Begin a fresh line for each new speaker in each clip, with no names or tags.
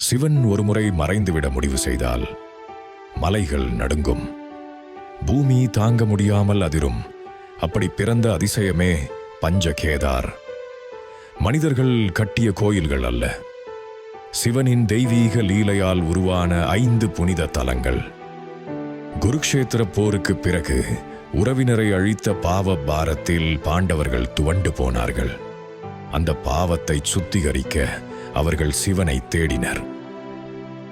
சிவன் ஒருமுறை மறைந்துவிட முடிவு செய்தால் மலைகள் நடுங்கும். பூமி தாங்க முடியாமல் அதிரும். அப்படி பிறந்த அதிசயமே பஞ்சகேதார். மனிதர்கள் கட்டிய கோயில்கள் அல்ல. சிவனின் தெய்வீக லீலையால் உருவான ஐந்து புனித தலங்கள். குருக்ஷேத்திர போருக்கு பிறகு உறவினரை அழித்த பாவ பாரத்தில் பாண்டவர்கள் துவண்டு போனார்கள். அந்த பாவத்தை சுத்திகரிக்க அவர்கள் சிவனை தேடினர்.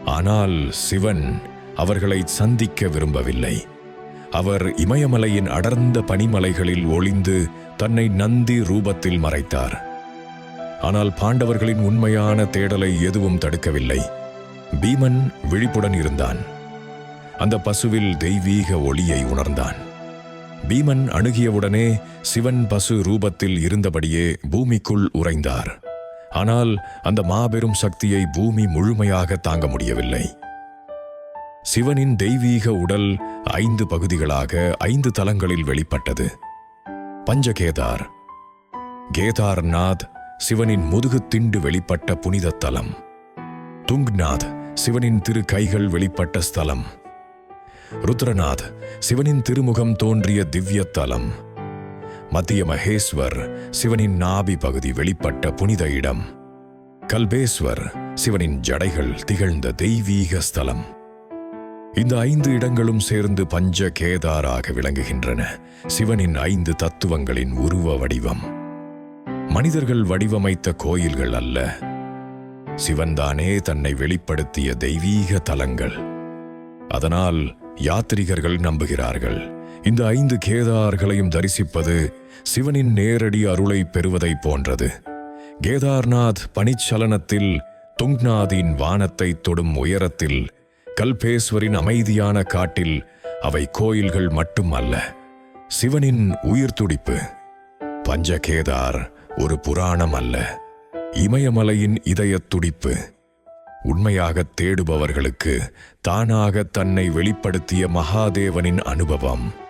ஆனால் சிவன் அவர்களை சந்திக்க விரும்பவில்லை. அவர் இமயமலையின் அடர்ந்த பனிமலைகளில் ஒளிந்து தன்னை நந்தி ரூபத்தில் மறைத்தார். ஆனால் பாண்டவர்களின் உண்மையான தேடலை எதுவும் தடுக்கவில்லை. பீமன் விழிப்புடன் இருந்தான். அந்த பசுவில் தெய்வீக ஒளியை உணர்ந்தான். பீமன் அணுகியவுடனே சிவன் பசு ரூபத்தில் இருந்தபடியே பூமிக்குள் உறைந்தார். ஆனால் அந்த மாபெரும் சக்தியை பூமி முழுமையாக தாங்க முடியவில்லை. சிவனின் தெய்வீக உடல் ஐந்து பகுதிகளாக ஐந்து தலங்களில் வெளிப்பட்டது. பஞ்சகேதார். கேதார்நாத் சிவனின் முதுகு திண்டு வெளிப்பட்ட புனித தலம். துங்நாத் சிவனின் திரு கைகள் வெளிப்பட்ட ஸ்தலம். ருத்ரநாத் சிவனின் திருமுகம் தோன்றிய திவ்ய தலம். மத்திய மகேஸ்வர் சிவனின் நாபி பகுதி வெளிப்பட்ட புனித இடம். கல்பேஸ்வர் சிவனின் ஜடைகள் திகழ்ந்த தெய்வீக ஸ்தலம். இந்த ஐந்து இடங்களும் சேர்ந்து பஞ்ச கேதாராக விளங்குகின்றன. சிவனின் ஐந்து தத்துவங்களின் உருவ வடிவம். மனிதர்கள் வடிவமைத்த கோயில்கள் அல்ல. சிவன்தானே தன்னை வெளிப்படுத்திய தெய்வீக தலங்கள். அதனால் யாத்ரிகர்கள் நம்புகிறார்கள். இந்த ஐந்து கேதார்களையும் தரிசிப்பது சிவனின் நேரடி அருளை பெறுவதைப் போன்றது. கேதார்நாத் பனிச்சலனத்தில் துங்நாதின் வானத்தை தொடும் உயரத்தில் கல்பேஸ்வரின் அமைதியான காட்டில் அவை கோயில்கள் மட்டுமல்ல சிவனின் உயிர் துடிப்பு. பஞ்சகேதார் ஒரு புராணம் அல்ல இமயமலையின் இதயத் துடிப்பு. உண்மையாக தேடுபவர்களுக்கு தானாக தன்னை வெளிப்படுத்திய மகாதேவனின் அனுபவம்.